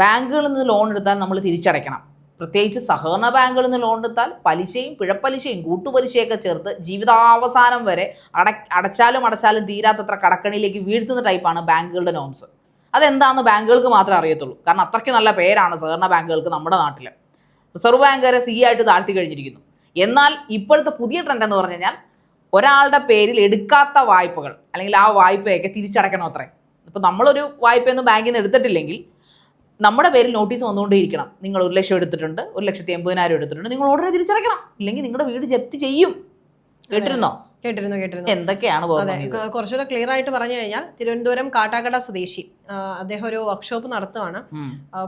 ബാങ്കുകളിൽ നിന്ന് ലോൺ എടുത്താൽ നമ്മൾ തിരിച്ചടയ്ക്കണം. പ്രത്യേകിച്ച് സഹകരണ ബാങ്കുകളിൽ നിന്ന് ലോൺ എടുത്താൽ പലിശയും പിഴപ്പലിശയും കൂട്ടുപലിശയൊക്കെ ചേർത്ത് ജീവിതാവസാനം വരെ അട അടച്ചാലും അടച്ചാലും തീരാത്തത്ര കടക്കണിയിലേക്ക് വീഴ്ത്തുന്ന ടൈപ്പാണ് ബാങ്കുകളുടെ നോംസ് അതെന്താണെന്ന് ബാങ്കുകൾക്ക് മാത്രമേ അറിയത്തുള്ളൂ. കാരണം അത്രയ്ക്ക് നല്ല പേരാണ് സഹകരണ ബാങ്കുകൾക്ക് നമ്മുടെ നാട്ടിൽ റിസർവ് ബാങ്ക് വരെ സി ആയിട്ട് താഴ്ത്തി കഴിഞ്ഞിരിക്കുന്നു. എന്നാൽ ഇപ്പോഴത്തെ പുതിയ ട്രെൻഡ് എന്ന് പറഞ്ഞു കഴിഞ്ഞാൽ ഒരാളുടെ പേരിൽ എടുക്കാത്ത വായ്പകൾ അല്ലെങ്കിൽ ആ വായ്പയൊക്കെ തിരിച്ചടയ്ക്കണം അത്രേ. ഇപ്പോൾ നമ്മളൊരു വായ്പയൊന്നും ബാങ്കിൽ നിന്ന് എടുത്തിട്ടില്ലെങ്കിൽ നമ്മുടെ പേരിൽ നോട്ടീസ് വന്നുകൊണ്ടേയിരിക്കണം. നിങ്ങൾ ഒരു ലക്ഷം എടുത്തിട്ടുണ്ട് ഒരു ലക്ഷത്തി എൺപതിനായിരം എടുത്തിട്ടുണ്ട് നിങ്ങൾ ഉടനെ തിരിച്ചടയ്ക്കണം. ഇല്ലെങ്കിൽ നിങ്ങളുടെ വീട് ജപ്തി ചെയ്യും. കേട്ടിരുന്നോ? കേട്ടിരുന്നു കേട്ടിരുന്നു. എന്തൊക്കെയാണ്? കുറച്ചുകൂടെ ക്ലിയർ ആയിട്ട് പറഞ്ഞു കഴിഞ്ഞാൽ തിരുവനന്തപുരം കാട്ടാക്കട സ്വദേശി അദ്ദേഹം ഒരു വർക്ക്ഷോപ്പ് നടത്തുവാണ്.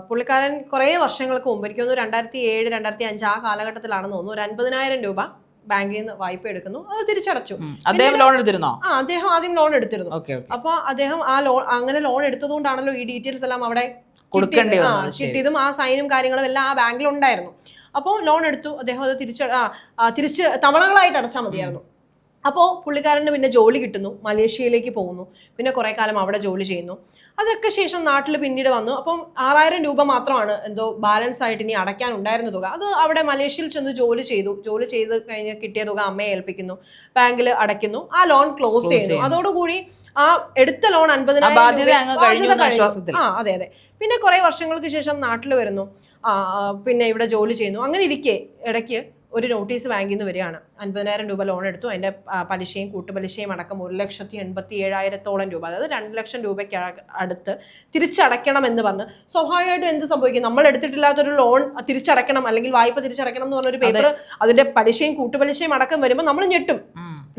പുള്ളിക്കാരൻ കുറേ വർഷങ്ങൾക്ക് മുമ്പ് എനിക്ക് തോന്നുന്നു രണ്ടായിരത്തി ഏഴ് രണ്ടായിരത്തി അഞ്ച് ആ കാലഘട്ടത്തിലാണെന്ന് തോന്നുന്നു ഒരു അൻപതിനായിരം രൂപ ബാങ്കിൽ നിന്ന് വായ്പ എടുക്കുന്നു. അത് തിരിച്ചടച്ചു. അദ്ദേഹം ലോൺ എടുത്തിരുന്നോ? ആ അദ്ദേഹം ആദ്യം ലോൺ എടുത്തിരുന്നു. അപ്പോൾ അദ്ദേഹം ആ ലോൺ അങ്ങനെ ലോൺ എടുത്തതുകൊണ്ടാണല്ലോ ഈ ഡീറ്റെയിൽസ് എല്ലാം അവിടെ കൊടുക്കേണ്ടി കിട്ടിയത്. ആ, സൈനും കാര്യങ്ങളും എല്ലാം ആ ബാങ്കിൽ ഉണ്ടായിരുന്നു അപ്പോൾ ലോൺ എടുത്തു. അദ്ദേഹം അത് തിരിച്ച് തിരിച്ച് തവണകളായിട്ട് അടച്ചാൽ മതിയായിരുന്നു. അപ്പോൾ പുള്ളിക്കാരന് പിന്നെ ജോലി കിട്ടുന്നു മലേഷ്യയിലേക്ക് പോകുന്നു പിന്നെ കുറേ കാലം അവിടെ ജോലി ചെയ്യുന്നു. അതൊക്കെ ശേഷം നാട്ടിൽ പിന്നീട് വന്നു. അപ്പം ആറായിരം രൂപ മാത്രമാണ് എന്തോ ബാലൻസ് ആയിട്ട് ഇനി അടയ്ക്കാൻ ഉണ്ടായിരുന്ന തുക. അത് അവിടെ മലേഷ്യയിൽ ചെന്ന് ജോലി ചെയ്തു. ജോലി ചെയ്ത് കഴിഞ്ഞ് കിട്ടിയ തുക അമ്മയെ ഏൽപ്പിക്കുന്നു. ബാങ്കിൽ അടയ്ക്കുന്നു. ആ ലോൺ ക്ലോസ് ചെയ്യുന്നു. അതോടുകൂടി ആ എടുത്ത ലോൺ അൻപതിനായിരം ആ. അതെ അതെ. പിന്നെ കുറെ വർഷങ്ങൾക്ക് ശേഷം നാട്ടിൽ വരുന്നു. പിന്നെ ഇവിടെ ജോലി ചെയ്യുന്നു. അങ്ങനെ ഇരിക്കെ ഇടയ്ക്ക്. ഒരു നോട്ടീസ് ബാങ്കിൽ നിന്ന് വരികയാണ്. അൻപതിനായിരം രൂപ ലോൺ എടുത്തു. അതിന്റെ പലിശയും കൂട്ടുപലിശയും അടക്കം ഒരു ലക്ഷത്തി എൺപത്തി ഏഴായിരത്തോളം രൂപ അതായത് രണ്ട് ലക്ഷം രൂപയ്ക്ക് അടുത്ത് തിരിച്ചടയ്ക്കണം എന്ന് പറഞ്ഞ് സ്വാഭാവികമായിട്ടും എന്ത് സംഭവിക്കും? നമ്മൾ എടുത്തിട്ടില്ലാത്തൊരു ലോൺ തിരിച്ചടയ്ക്കണം അല്ലെങ്കിൽ വായ്പ തിരിച്ചടയ്ക്കണം എന്ന് പറഞ്ഞൊരു പേപ്പർ അതിന്റെ പലിശയും കൂട്ടുപലിശയും അടക്കം വരുമ്പോൾ നമ്മൾ ഞെട്ടും.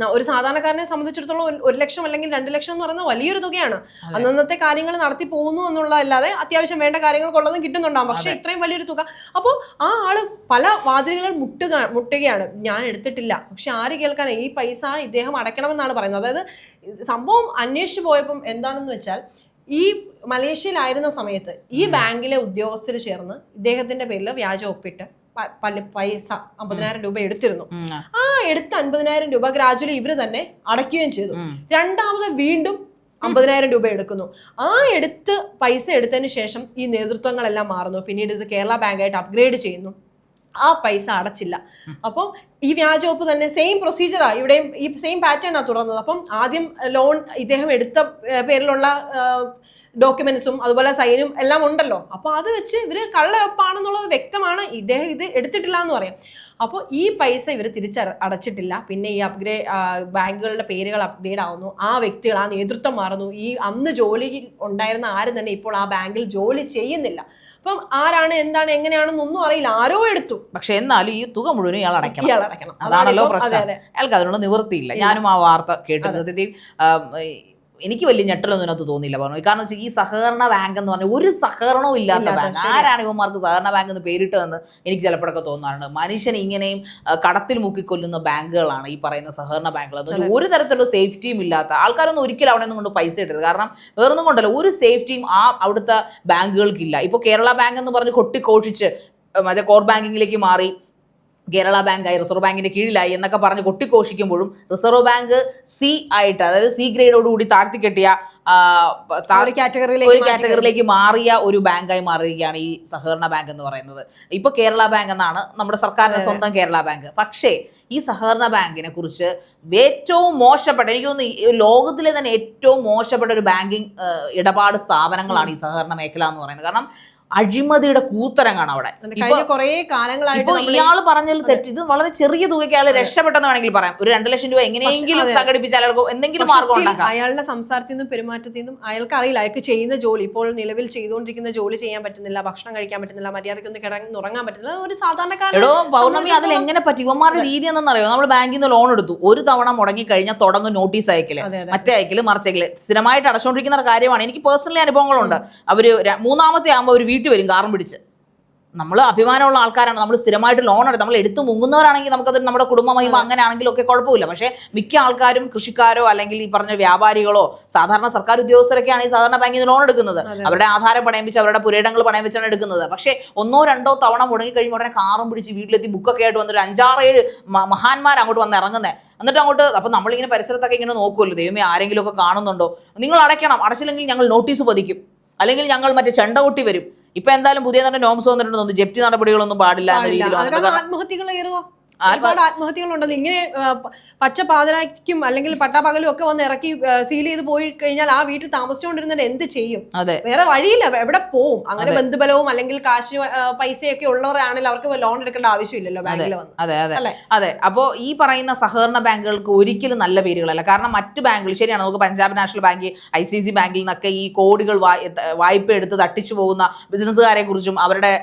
ഒരു സാധാരണക്കാരനെ സംബന്ധിച്ചിടത്തോളം ഒരു- ലക്ഷം അല്ലെങ്കിൽ രണ്ട് ലക്ഷം എന്ന് പറയുന്നത് വലിയൊരു തുകയാണ്. അന്നന്നത്തെ കാര്യങ്ങൾ നടത്തി പോകുന്നു എന്നുള്ളതല്ലാതെ അത്യാവശ്യം വേണ്ട കാര്യങ്ങൾക്കുള്ളതും കിട്ടുന്നുണ്ടാവും. പക്ഷെ ഇത്രയും വലിയൊരു തുക. അപ്പോൾ ആ ആൾ പല വാതിലുകൾ മുട്ടുക മുട്ടുകയാണ്. ഞാൻ എടുത്തിട്ടില്ല. പക്ഷെ ആര് കേൾക്കാൻ ഈ പൈസ ഇദ്ദേഹം അടയ്ക്കണമെന്നാണ് പറയുന്നത്. അതായത് സംഭവം അന്വേഷിച്ച് പോയപ്പം എന്താണെന്ന് വെച്ചാൽ ഈ മലേഷ്യയിലായിരുന്ന സമയത്ത് ഈ ബാങ്കിലെ ഉദ്യോഗസ്ഥർ ചേർന്ന് ഇദ്ദേഹത്തിന്റെ പേരിൽ വ്യാജ ഒപ്പിട്ട് പല പൈസ അമ്പതിനായിരം രൂപ എടുത്തിരുന്നു. ആ. എടുത്ത അൻപതിനായിരം രൂപ ഗ്രാജുവലി ഇവർ തന്നെ അടയ്ക്കുകയും ചെയ്തു. രണ്ടാമത് വീണ്ടും അമ്പതിനായിരം രൂപ എടുക്കുന്നു. ആ എടുത്ത് പൈസ എടുത്തതിന് ശേഷം ഈ നേതൃത്വങ്ങളെല്ലാം മാറുന്നു. പിന്നീട് ഇത് കേരള ബാങ്കായിട്ട് അപ്ഗ്രേഡ് ചെയ്യുന്നു. ആ പൈസ അടച്ചില്ല. അപ്പം ഈ വ്യാജോപ്പ് തന്നെ സെയിം പ്രൊസീജിയറാ ഇവിടെയും ഈ സെയിം പാറ്റേൺ ആ തുടർന്നത്. അപ്പം ആദ്യം ലോൺ ഇദ്ദേഹം എടുത്ത പേരിലുള്ള ഡോക്യുമെന്റ്സും അതുപോലെ സൈനും എല്ലാം ഉണ്ടല്ലോ. അപ്പോൾ അത് വെച്ച് ഇവർ കള്ളയൊപ്പാണെന്നുള്ളത് വ്യക്തമാണ്. ഇദ്ദേഹം ഇത് എടുത്തിട്ടില്ല എന്ന് പറയാം. അപ്പോൾ ഈ പൈസ ഇവർ തിരിച്ച് അടച്ചിട്ടില്ല. പിന്നെ ഈ അപ്ഗ്രേ ബാങ്കുകളുടെ പേരുകൾ അപ്ഗ്രേഡ് ആവുന്നു. ആ വ്യക്തികൾ ആ നേതൃത്വം മാറുന്നു. ഈ അന്ന് ജോലി ഉണ്ടായിരുന്ന ആരും തന്നെ ഇപ്പോൾ ആ ബാങ്കിൽ ജോലി ചെയ്യുന്നില്ല. അപ്പം ആരാണ് എന്താണ് എങ്ങനെയാണെന്നൊന്നും അറിയില്ല. ആരോ എടുത്തു. പക്ഷെ എന്നാലും ഈ തുക മുഴുവൻ ഇയാൾ അടയ്ക്കണം. ഇയാൾ അടയ്ക്കണം. അതാണല്ലോ പ്രശ്നം. അയാൾക്ക് അതിനുള്ള നിവൃത്തിയില്ല. ഞാനും ആ വാർത്ത കേട്ടത് എനിക്ക് വലിയ ഞെട്ടലൊന്നും ഇതിനകത്ത് തോന്നിയില്ല പറഞ്ഞു. കാരണം വെച്ചാൽ ഈ സഹകരണ ബാങ്ക് എന്ന് പറഞ്ഞാൽ ഒരു സഹകരണവും ഇല്ലാത്ത ബാങ്ക്. ആരാണ് ഇവന്മാർക്ക് സഹകരണ ബാങ്ക് എന്ന് പേരിട്ടതെന്ന് എനിക്ക് ചിലപ്പോഴൊക്കെ തോന്നാറുണ്ട്. മനുഷ്യൻ ഇങ്ങനെയും കടത്തിൽ മുക്കിക്കൊല്ലുന്ന ബാങ്കുകളാണ് ഈ പറയുന്ന സഹകരണ ബാങ്കുകൾ. എന്ന് ഒരു തരത്തിലുള്ള സേഫ്റ്റിയും ഇല്ലാത്ത ആൾക്കാരൊന്നും ഒരിക്കലും അവിടെ നിന്ന് കൊണ്ട് പൈസ ഇട്ടത് കാരണം വേറൊന്നും കൊണ്ടല്ല ഒരു സേഫ്റ്റിയും ആ അവിടുത്തെ ബാങ്കുകൾക്കില്ല. ഇപ്പോൾ കേരള ബാങ്ക് എന്ന് പറഞ്ഞ് കൊട്ടിക്കോഷിച്ച് മറ്റേ കോർ ബാങ്കിങ്ങിലേക്ക് മാറി കേരള ബാങ്കായി റിസർവ് ബാങ്കിന്റെ കീഴിലായി എന്നൊക്കെ പറഞ്ഞ് കൊട്ടിഘോഷിക്കുമ്പോഴും റിസർവ് ബാങ്ക് സി ആയിട്ട് അതായത് സി ഗ്രേഡോട് കൂടി താഴ്ത്തി കെട്ടിയ ഒരു കാറ്റഗറിയിലേക്ക് ഒരു കാറ്റഗറിയിലേക്ക് മാറിയ ഒരു ബാങ്കായി മാറിയിരിക്കുകയാണ് ഈ സഹകരണ ബാങ്ക് എന്ന് പറയുന്നത്. ഇപ്പൊ കേരള ബാങ്ക് എന്നാണ് നമ്മുടെ സർക്കാരിന്റെ സ്വന്തം കേരള ബാങ്ക്. പക്ഷേ ഈ സഹകരണ ബാങ്കിനെ കുറിച്ച് ഏറ്റവും മോശപ്പെട്ട എനിക്ക് തോന്നുന്നു ലോകത്തിലെ തന്നെ ഏറ്റവും മോശപ്പെട്ട ഒരു ബാങ്കിങ് ഇടപാട് സ്ഥാപനങ്ങളാണ് ഈ സഹകരണ മേഖല എന്ന് പറയുന്നത്. കാരണം അഴിമതിയുടെ കൂത്തരങ്ങാണ് അവിടെ. കുറേ കാലങ്ങളായിട്ട് ഇയാൾ പറഞ്ഞതിൽ തെറ്റ്. ഇത് വളരെ ചെറിയ തുകയ്ക്ക് അയാൾ രക്ഷപ്പെട്ടെന്ന് വേണമെങ്കിൽ പറയാം. ഒരു രണ്ട് ലക്ഷം രൂപ എങ്ങനെയെങ്കിലും സംഘടിപ്പിച്ച അയാൾക്ക് എന്തെങ്കിലും മാർഗം അയാളുടെ സംസാരത്തിൽ നിന്നും പെരുമാറ്റത്തിൽ നിന്നും അയാൾക്ക് അറിയില്ല. അയാൾക്ക് ചെയ്യുന്ന ജോലി ഇപ്പോൾ നിലവിൽ ചെയ്തുകൊണ്ടിരിക്കുന്ന ജോലി ചെയ്യാൻ പറ്റുന്നില്ല ഭക്ഷണം കഴിക്കാൻ പറ്റുന്നില്ല മര്യാദയ്ക്ക് ഒന്ന് കിടന്ന് ഉറങ്ങാൻ പറ്റുന്നില്ല. ഒരു സാധാരണക്കാരോ പൗർണമി അതിൽ എങ്ങനെ പറ്റി? യുവമാരുടെ രീതി എന്നറിയോ നമ്മൾ ബാങ്കിൽ നിന്ന് ലോൺ എടുത്തു. ഒരു തവണ മുടങ്ങി കഴിഞ്ഞാൽ തുടങ്ങും നോട്ടീസ് അയക്കൽ. അതെ, അതെ. മറ്റേ അയക്കൽ മറിച്ചയക്കൽ സ്ഥിരമായിട്ട് അടച്ചുകൊണ്ടിരിക്കുന്ന കാര്യമാണ്. എനിക്ക് പേഴ്സണലി അനുഭവങ്ങളുണ്ട്. അവർ മൂന്നാമത്തെ ആകുമ്പോൾ അവർ വീട്ടിൽ വരും കാറും പിടിച്ച്. നമ്മൾ അഭിമാനമുള്ള ആൾക്കാരാണ് നമ്മൾ സ്ഥിരമായിട്ട് ലോൺ എടുത്ത് നമ്മൾ എടുത്തു മുങ്ങുന്നവരാണെങ്കിൽ നമുക്കത് നമ്മുടെ കുടുംബ മഹിമ അങ്ങനെ ആണെങ്കിലും ഒക്കെ കുഴപ്പമില്ല. പക്ഷേ മിക്ക ആൾക്കാരും കൃഷിക്കാരോ അല്ലെങ്കിൽ ഈ പറഞ്ഞ വ്യാപാരികളോ സാധാരണ സർക്കാർ ഉദ്യോഗസ്ഥരൊക്കെയാണ് ഈ സാധാരണ ബാങ്കിൽ നിന്ന് ലോൺ എടുക്കുന്നത്. അവരുടെ ആധാരം പണയം വെച്ച് അവരുടെ പുരയിടങ്ങൾ പണയം വെച്ചാണ് എടുക്കുന്നത്. പക്ഷേ ഒന്നോ രണ്ടോ തവണ മുടങ്ങി കഴിയുമ്പോൾ ഉടനെ കാറും പിടിച്ച് വീട്ടിലെത്തി ബുക്കൊക്കെ ആയിട്ട് വന്നിട്ട് അഞ്ചാറേഴ് ഏഴ് മഹാന്മാർ അങ്ങോട്ട് വന്ന് ഇറങ്ങുന്നത് എന്നിട്ട് അങ്ങോട്ട് അപ്പം നമ്മളിങ്ങനെ പരിസരത്തൊക്കെ ഇങ്ങനെ നോക്കുമല്ലോ ദൈവമേ ആരെങ്കിലുമൊക്കെ കാണുന്നുണ്ടോ? നിങ്ങൾ അടയ്ക്കണം. അടച്ചില്ലെങ്കിൽ ഞങ്ങൾ നോട്ടീസ് പതിക്കും. അല്ലെങ്കിൽ ഞങ്ങൾ മറ്റേ ചെണ്ട കൊട്ടി വരും. ഇപ്പൊ എന്തായാലും പുതിയ തന്നെ നോംസ് വന്നിട്ടുണ്ട് ജപ്തി നടപടികളൊന്നും പാടില്ല എന്ന രീതിയിൽ ആത്മഹത്യകൾ ഒരുപാട് ആത്മഹത്യകളുണ്ടെന്ന് ഇങ്ങനെ പച്ച പാതിരാക്കും അല്ലെങ്കിൽ പട്ടാപകലും ഒക്കെ വന്ന് ഇറക്കി സീൽ ചെയ്ത് പോയി കഴിഞ്ഞാൽ ആ വീട്ടിൽ താമസിച്ചുകൊണ്ടിരുന്നത് എന്ത് ചെയ്യും? അതെ. വേറെ വഴിയില്ല. എവിടെ പോവും? അങ്ങനെ ബന്ധുബലവും അല്ലെങ്കിൽ കാശ് പൈസയൊക്കെ ഉള്ളവരാണെങ്കിൽ അവർക്ക് ലോൺ എടുക്കേണ്ട ആവശ്യമില്ലല്ലോ ബാങ്കിൽ വന്ന്. അതെ അതെ? അതെ. അപ്പോൾ ഈ പറയുന്ന സഹകരണ ബാങ്കുകൾക്ക് ഒരിക്കലും നല്ല പേരുകളല്ല. കാരണം മറ്റു ബാങ്കുകൾ ശരിയാണ് നമുക്ക് Punjab national bank I C C ബാങ്കിൽ നിന്നൊക്കെ ഈ കോടികൾ വായ്- വായ്പ എടുത്ത് തട്ടിച്ചു പോകുന്ന ബിസിനസ്സുകാരെ കുറിച്ചും അവരുടെ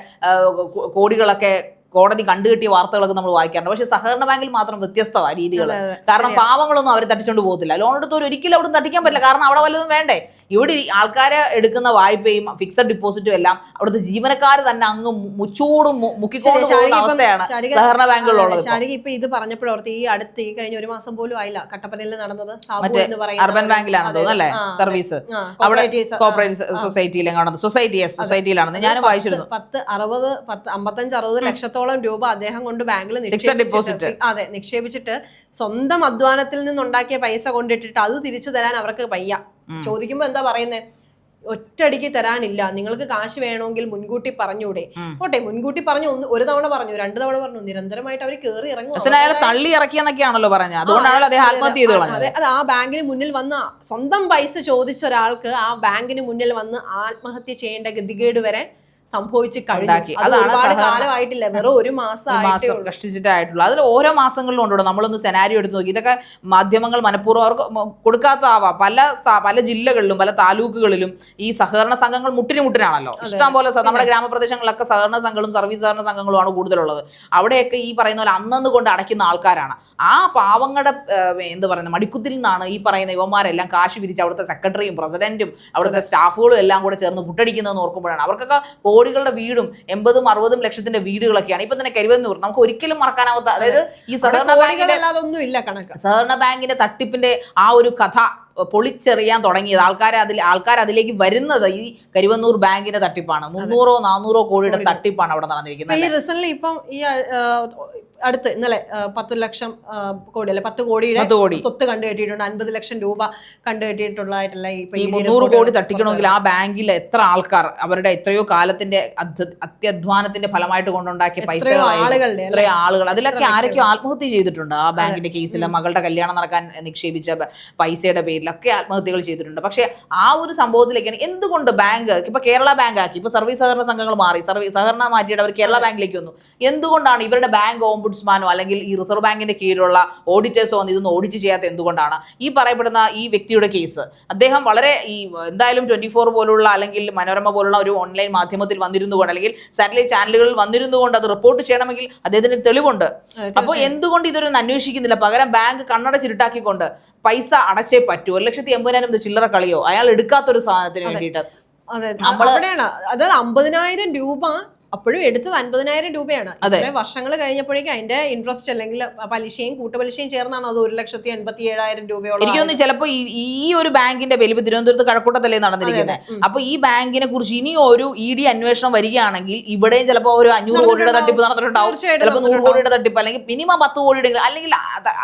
കോടികളൊക്കെ കോടതി കണ്ടുകെട്ടിയ വാർത്തകളൊക്കെ നമ്മൾ വായിക്കാറുണ്ട്. പക്ഷേ സഹകരണ ബാങ്കിൽ മാത്രം വ്യത്യസ്ത രീതികൾ. കാരണം പാവങ്ങളൊന്നും അവർ തട്ടിച്ചുകൊണ്ട് പോകത്തില്ല. ലോൺ എടുത്തവർ ഒരിക്കലും അവിടെ തട്ടിക്കാൻ പറ്റില്ല. കാരണം അവിടെ വല്ലതും വേണ്ടേ? ഇവിടെ ആൾക്കാരെ എടുക്കുന്ന വായ്പയും ഫിക്സഡ് ഡിപ്പോസിറ്റും എല്ലാം അവിടുത്തെ ജീവനക്കാർ തന്നെ അങ്ങ് മുച്ചൂടും മു- മുക്കിക്കോടും പോകുന്ന അവസ്ഥയാണ് സഹകരണ ബാങ്കുകളുള്ളത് ഇപ്പം. ശാരിക ഇപ്പൊ ഇത് പറഞ്ഞപ്പോഴോർത്ത് ഈ അടുത്ത് ഈ കഴിഞ്ഞ ഒരു മാസം പോലും ആയില്ല. കട്ടപ്പനയിൽ നടന്നത് അർബൻ ബാങ്കിലാണെന്ന് ബാങ്കിലാണ് തോന്നുന്നു അല്ലേ? സർവീസ്. അവിടെ കോപ്പറേറ്റീവ് സൊസൈറ്റിയിലും സൊസൈറ്റി സൊസൈറ്റിയിലാണെന്ന് ഞാൻ വായിച്ചിരുന്നു. പത്ത് അറുപത് പത്ത് അമ്പത്തഞ്ച് അറുപത് ലക്ഷത്തോളം രൂപ അദ്ദേഹം കൊണ്ട് ബാങ്കിൽ ഫിക്സഡ് ഡിപ്പോസിറ്റ് അതെ നിക്ഷേപിച്ചിട്ട് സ്വന്തം അധ്വാനത്തിൽ നിന്നുണ്ടാക്കിയ പൈസ കൊണ്ടിട്ടിട്ട് അത് തിരിച്ചു തരാൻ അവർക്ക് വയ്യ. ചോദിക്കുമ്പോ എന്താ പറയുന്നേ? ഒറ്റടിക്ക് തരാനില്ല. നിങ്ങൾക്ക് കാശ് വേണമെങ്കിൽ മുൻകൂട്ടി പറഞ്ഞൂടെ. ഓട്ടെ മുൻകൂട്ടി പറഞ്ഞു ഒന്ന് ഒരു തവണ പറഞ്ഞു രണ്ട് തവണ പറഞ്ഞു. നിരന്തരമായിട്ട് അവർ കയറി ഇറങ്ങും. തള്ളി ഇറക്കിയെന്നൊക്കെയാണല്ലോ പറഞ്ഞത്. അതുകൊണ്ടാണല്ലോ അദ്ദേഹം ആത്മഹത്യ ചെയ്ത് കളഞ്ഞത്. അത് ആ ബാങ്കിന് മുന്നിൽ വന്ന് സ്വന്തം പൈസ ചോദിച്ച ഒരാൾക്ക് ആ ബാങ്കിന് മുന്നിൽ വന്ന് ആത്മഹത്യ ചെയ്യേണ്ട ഗതികേട് വരെ സംഭവിച്ചു കഴിഞ്ഞു. ഉണ്ടാക്കി. അതാണ് കാലമായിട്ടില്ല. വെറും ഒരു മാസം കഷ്ടിച്ചിട്ടായിട്ടുള്ളൂ. അതിൽ ഓരോ മാസങ്ങളിലും ഉണ്ടോ നമ്മളൊന്ന് സെനാരിയോ എടുത്ത് നോക്കി. ഇതൊക്കെ മാധ്യമങ്ങൾ മനഃപൂർവം അവർക്ക് കൊടുക്കാത്തതാവാം. പല പല ജില്ലകളിലും പല താലൂക്കുകളിലും ഈ സഹകരണ സംഘങ്ങൾ മുട്ടിന് മുട്ടിനാണല്ലോ ഇഷ്ടം പോലെ നമ്മുടെ ഗ്രാമപ്രദേശങ്ങളിലൊക്കെ സഹകരണ സംഘങ്ങളും സർവീസ് സഹകരണ സംഘങ്ങളുമാണ് കൂടുതലുള്ളത്. അവിടെയൊക്കെ ഈ പറയുന്ന പോലെ അന്നന്ന് കൊണ്ട് അടയ്ക്കുന്ന ആൾക്കാരാണ്. ആ പാവങ്ങളുടെ എന്ത് പറയുന്നത് മടിക്കുത്തിൽ നിന്നാണ് ഈ പറയുന്ന യുവമാരെല്ലാം കാശ് പിരിച്ച് അവിടുത്തെ സെക്രട്ടറിയും പ്രസിഡന്റും അവിടുത്തെ സ്റ്റാഫുകളും എല്ലാം കൂടെ ചേർന്ന് മുട്ടടിക്കുന്നതെന്ന് ഓർക്കുമ്പോഴാണ്. അവർക്കൊക്കെ കോടികളുടെ വീടും എൺപതും അറുപതും ലക്ഷത്തിന്റെ വീടുകളൊക്കെയാണ്. ഇപ്പൊ തന്നെ കരുവന്നൂർ നമുക്ക് ഒരിക്കലും മറക്കാനാവാത്ത അതായത് ഈ സഹകരണ ബാങ്കിന്റെ സഹകരണ ബാങ്കിന്റെ തട്ടിപ്പിന്റെ ആ ഒരു കഥ പൊളിച്ചെറിയാൻ തുടങ്ങിയത്. ആൾക്കാരെ അതിൽ ആൾക്കാർ അതിലേക്ക് വരുന്നത് ഈ കരുവന്നൂർ ബാങ്കിന്റെ തട്ടിപ്പാണ്. മുന്നൂറോ നാനൂറോ കോടിയുടെ തട്ടിപ്പാണ് അവിടെ നടന്നിരിക്കുന്നത്. ഈ റീസെന്റ് ഇപ്പം ഈ അടുത്ത് ഇന്നലെ പത്ത് ലക്ഷം കോടി അല്ലെ പത്ത് കോടിയുടെ കോടി. സ്വത്ത് കണ്ടു കെട്ടിയിട്ടുണ്ട്. അൻപത് ലക്ഷം രൂപ കണ്ടു കെട്ടിയിട്ടുള്ളതായിട്ടുള്ള ഇപ്പൊ ഈ മുന്നൂറ് കോടി തട്ടിക്കണമെങ്കിൽ ആ ബാങ്കിൽ എത്ര ആൾക്കാർ അവരുടെ എത്രയോ കാലത്തിന്റെ അത്യധ്വാനത്തിന്റെ ഫലമായിട്ട് കൊണ്ടുണ്ടാക്കിയ പൈസ ആളുകളുടെ? എത്രയോ ആളുകൾ. അതിലൊക്കെ ആരൊക്കെയോ ആത്മഹത്യ ചെയ്തിട്ടുണ്ട് ആ ബാങ്കിന്റെ കേസിൽ മകളുടെ കല്യാണം നടക്കാൻ നിക്ഷേപിച്ച പൈസയുടെ പൈസയുടെ പേരിലൊക്കെ ആത്മഹത്യകൾ ചെയ്തിട്ടുണ്ട്. പക്ഷേ ആ ഒരു സംഭവത്തിലേക്കാണ് എന്തുകൊണ്ട് ബാങ്ക് ഇപ്പൊ കേരള ബാങ്ക് ആക്കി ഇപ്പൊ സർവീസ് സഹകരണ സംഘങ്ങൾ മാറി സർവീസ് സഹകരണ മാറ്റിയിട്ട് അവർ കേരള ബാങ്കിലേക്ക് വന്നു. എന്തുകൊണ്ടാണ് ഇവരുടെ ബാങ്ക് ഓംബുഡ്സ്മാനോ അല്ലെങ്കിൽ ഈ റിസർവ് ബാങ്കിന്റെ കീഴിലുള്ള ഓഡിറ്റേഴ്സോ വന്ന് ഇതൊന്നും ഓഡിറ്റ് ചെയ്യാത്ത എന്തുകൊണ്ടാണ്? ഈ പറയപ്പെടുന്ന ഈ വ്യക്തിയുടെ കേസ് അദ്ദേഹം വളരെ ഈ എന്തായാലും ട്വന്റി ഫോർ പോലുള്ള അല്ലെങ്കിൽ മനോരമ പോലുള്ള ഒരു ഓൺലൈൻ മാധ്യമത്തിൽ വന്നിരുന്നു കൊണ്ട് അല്ലെങ്കിൽ സാറ്റലൈറ്റ് ചാനലുകളിൽ വന്നിരുന്നു കൊണ്ട് അത് റിപ്പോർട്ട് ചെയ്യണമെങ്കിൽ അദ്ദേഹത്തിന് തെളിവുണ്ട്. അപ്പോൾ എന്തുകൊണ്ട് ഇതൊരു അന്വേഷിക്കുന്നില്ല? പകരം ബാങ്ക് കണ്ണട ചിരുട്ടാക്കിക്കൊണ്ട് പൈസ അടച്ചേ പറ്റൂ. ഒരു ലക്ഷത്തി എൺപതിനായിരം ഇത് ചില്ലറ കളിയോ? അയാൾ എടുക്കാത്തൊരു സാധനത്തിന് വേണ്ടിയിട്ട്. അതെ. അവിടെയാണ്. അതായത് അമ്പതിനായിരം രൂപ അപ്പോഴും എടുത്തത് അൻപതിനായിരം രൂപയാണ്. അതെ. വർഷങ്ങൾ കഴിഞ്ഞപ്പോഴേക്കും അതിന്റെ ഇൻട്രസ്റ്റ് അല്ലെങ്കിൽ പലിശയും കൂട്ടുപലിശയും ചേർന്നാണ് അത് ഒരു ലക്ഷത്തി എൺപത്തി ഏഴായിരം രൂപയോളം എനിക്ക് തോന്നുന്നു ചിലപ്പോൾ ഈ ഒരു ബാങ്കിന്റെ വലിയ തിരുവനന്തപുരത്ത് കഴക്കൂട്ടത്തല്ലേ നടന്നിരിക്കുന്നത് അപ്പൊ ഈ ബാങ്കിനെ കുറിച്ച് ഇനി ഒരു ഇ ഡി അന്വേഷണം വരികയാണെങ്കിൽ ഇവിടെയും ചിലപ്പോ ഒരു അഞ്ഞൂറ് കോടിയുടെ തട്ടിപ്പ് നടന്നിട്ടുണ്ടാവും. ചിലപ്പോൾ നൂറ് കോടിയുടെ തട്ടിപ്പ് അല്ലെങ്കിൽ മിനിമം പത്ത് കോടിയുടെ അല്ലെങ്കിൽ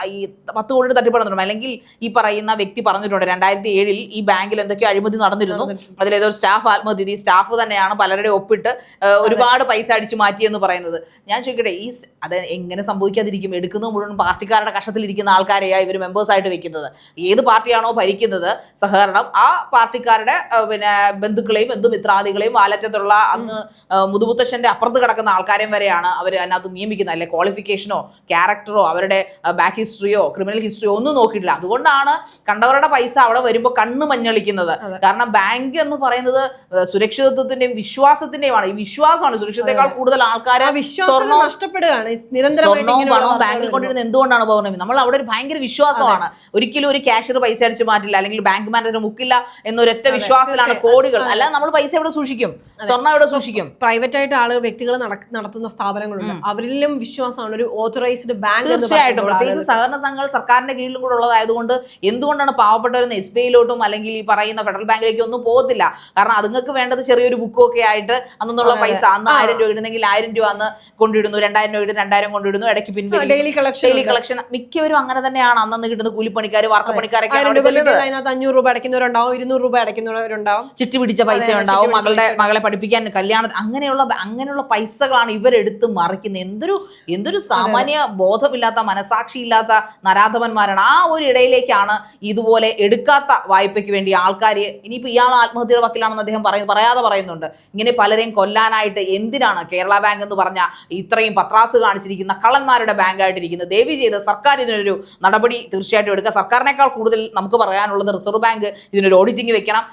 ഈ പത്ത് കോടിയുടെ തട്ടിപ്പ് നടന്നിട്ടുണ്ട് അല്ലെങ്കിൽ ഈ പറയുന്ന വ്യക്തി പറഞ്ഞിട്ടുണ്ട് രണ്ടായിരത്തി ഏഴിൽ ഈ ബാങ്കിൽ എന്തൊക്കെയോ അഴിമതി നടന്നിരുന്നു. അതിലേതോ സ്റ്റാഫ് ആത്മഹത്യ. സ്റ്റാഫ് തന്നെയാണ് പലരുടെ ഒപ്പിട്ട് ഏഹ്, ഒരുപാട് പൈസ അടിച്ചു മാറ്റിയെന്ന് പറയുന്നത്. ഞാൻ ചോദിക്കട്ടെ ഈ അത് എങ്ങനെ സംഭവിക്കാതിരിക്കും? എടുക്കുന്നത് മുഴുവൻ പാർട്ടിക്കാരുടെ കഷത്തിലിരിക്കുന്ന ആൾക്കാരെയാണ് ഇവർ മെമ്പേഴ്സായിട്ട് വെക്കുന്നത്. ഏത് പാർട്ടിയാണോ ഭരിക്കുന്നത് സഹകരണം ആ പാർട്ടിക്കാരുടെ പിന്നെ ബന്ധുക്കളെയും ബന്ധുമിത്രാദികളെയും വാലറ്റത്തുള്ള അന്ന് മുതുമുത്തശ്ശന്റെ അപ്പുറത്ത് കിടക്കുന്ന ആൾക്കാരെയും വരെയാണ് അവർ അതിനകത്ത് നിയമിക്കുന്നത്. അല്ലെ ക്വാളിഫിക്കേഷനോ ക്യാരക്ടറോ അവരുടെ ബാക്ക് ഹിസ്റ്ററിയോ ക്രിമിനൽ ഹിസ്റ്ററിയോ ഒന്നും നോക്കിയിട്ടില്ല. അതുകൊണ്ടാണ് കണ്ടവരുടെ പൈസ അവിടെ വരുമ്പോൾ കണ്ണ് മഞ്ഞളിക്കുന്നത്. കാരണം ബാങ്ക് എന്ന് പറയുന്നത് സുരക്ഷിതത്വത്തിന്റെയും വിശ്വാസത്തിന്റെയുമാണ് ഈ വിശ്വാസമാണ് സുരക്ഷിതത്തെക്കാൾ കൂടുതൽ ആൾക്കാരെ സ്വർണവും നഷ്ടപ്പെടുകയാണ്. സ്വർണവും പണവും ബാങ്കിൽ കൊണ്ടിരുന്ന എന്തുകൊണ്ടാണ് പൗർണമി? നമ്മൾ അവിടെ ഒരു ഭയങ്കര വിശ്വാസമാണ്. ഒരിക്കലും ഒരു ക്യാഷ്യർ പൈസ അടിച്ച് മാറ്റില്ല അല്ലെങ്കിൽ ബാങ്ക് മാനേജർ മുക്കില്ല എന്നൊരൊറ്റ വിശ്വാസത്തിലാണ് കോടികൾ. അല്ല നമ്മൾ പൈസ ഇവിടെ സൂക്ഷിക്കും? സ്വർണം ഇവിടെ സൂക്ഷിക്കും? പ്രൈവറ്റ് ആയിട്ട് ആളുകൾ വ്യക്തികൾ നടത്തുന്ന സ്ഥാപനങ്ങളുണ്ട്. അവരിലും വിശ്വാസമാണ്. ഒരു ഓതറൈസ്ഡ് ബാങ്ക് തീർച്ചയായിട്ടും. പ്രത്യേകിച്ച് സഹകരണ സംഘങ്ങൾ സർക്കാരിന്റെ കീഴിലും കൂടെ ഉള്ളതായതുകൊണ്ട് എന്തുകൊണ്ടാണ് പാവപ്പെട്ടവരുന്ന എസ് ബി ഐയിലോട്ടും അല്ലെങ്കിൽ ഈ പറയുന്ന ഫെഡറൽ ബാങ്കിലേക്കും ഒന്നും പോകത്തില്ല? കാരണം അതുങ്ങൾക്ക് വേണ്ടത് ചെറിയൊരു ബുക്കും ഒക്കെ ആയിട്ട് അന്നുള്ള പൈസ അന്ന് ആയിരം രൂപ ഇടുന്നെങ്കിൽ ആയിരം രൂപ അന്ന് കൊണ്ടിടുന്നു രണ്ടായിരം രൂപ ഇടും രണ്ടായിരം കൊണ്ടിടുന്നു ഇടയ്ക്ക് പിന്നെ ഡെയിലി കളക്ഷൻ ഡെയിലി കളക്ഷൻ മിക്കവരും അങ്ങനെ തന്നെയാണ് അന്നന്ന് കിട്ടുന്ന കൂലിപ്പണിക്കാർ വാർക്കപ്പണിക്കാരൊക്കെ അതിനകത്ത് അഞ്ഞൂറ് രൂപ അടയ്ക്കുന്നവരുണ്ടാവും ഇരുന്നൂറ് രൂപ അടയ്ക്കുന്നവരുണ്ടാവും. ചിട്ടി പിടിച്ച പൈസ ഉണ്ടാവും. മകളുടെ മകളെ പഠിപ്പിക്കാൻ കല്യാണം അങ്ങനെയുള്ള അങ്ങനെയുള്ള പൈസകളാണ് ഇവരെടുത്ത് മറിക്കുന്നത്. എന്തൊരു എന്തൊരു സാമാന്യ ബോധമില്ലാത്ത മനസാക്ഷിയില്ലാത്ത നരാധവന്മാരാണ് ആ ഒരു ഇടയിലേക്കാണ് ഇതുപോലെ എടുക്കാത്ത വായ്പയ്ക്ക് വേണ്ടി ആൾക്കാർ ഇനിയിപ്പോൾ ഇയാൾ ആത്മഹത്യയുടെ വക്കിലാണെന്ന് അദ്ദേഹം പറയ പറയാതെ പറയുന്നുണ്ട്. ഇങ്ങനെ പലരെയും കൊല്ലാനായിട്ട് എന്തിനാണ് കേരള ബാങ്ക് എന്ന് പറഞ്ഞ ഇത്രയും പത്രാസ് കാണിച്ചിരിക്കുന്ന കള്ളന്മാരുടെ ബാങ്കായിട്ടിരിക്കുന്നത് ദേവി ചെയ്ത് സർക്കാർ ഇതിനൊരു നടപടി തീർച്ചയായിട്ടും എടുക്കുക. സർക്കാരിനേക്കാൾ കൂടുതൽ നമുക്ക് പറയാനുള്ളത് റിസർവ് ബാങ്ക് ഇതിനൊരു ഓഡിറ്റിംഗ് വെക്കണം.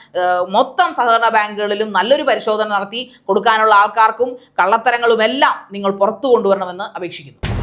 മൊത്തം സഹകരണ ബാങ്കുകളിലും നല്ലൊരു പരിശോധന നടത്തി കൊടുക്കാനുള്ള ആൾക്കാർക്കും കള്ളത്തരങ്ങളുമെല്ലാം നിങ്ങൾ പുറത്തു കൊണ്ടുവരണമെന്ന് അപേക്ഷിക്കുന്നു.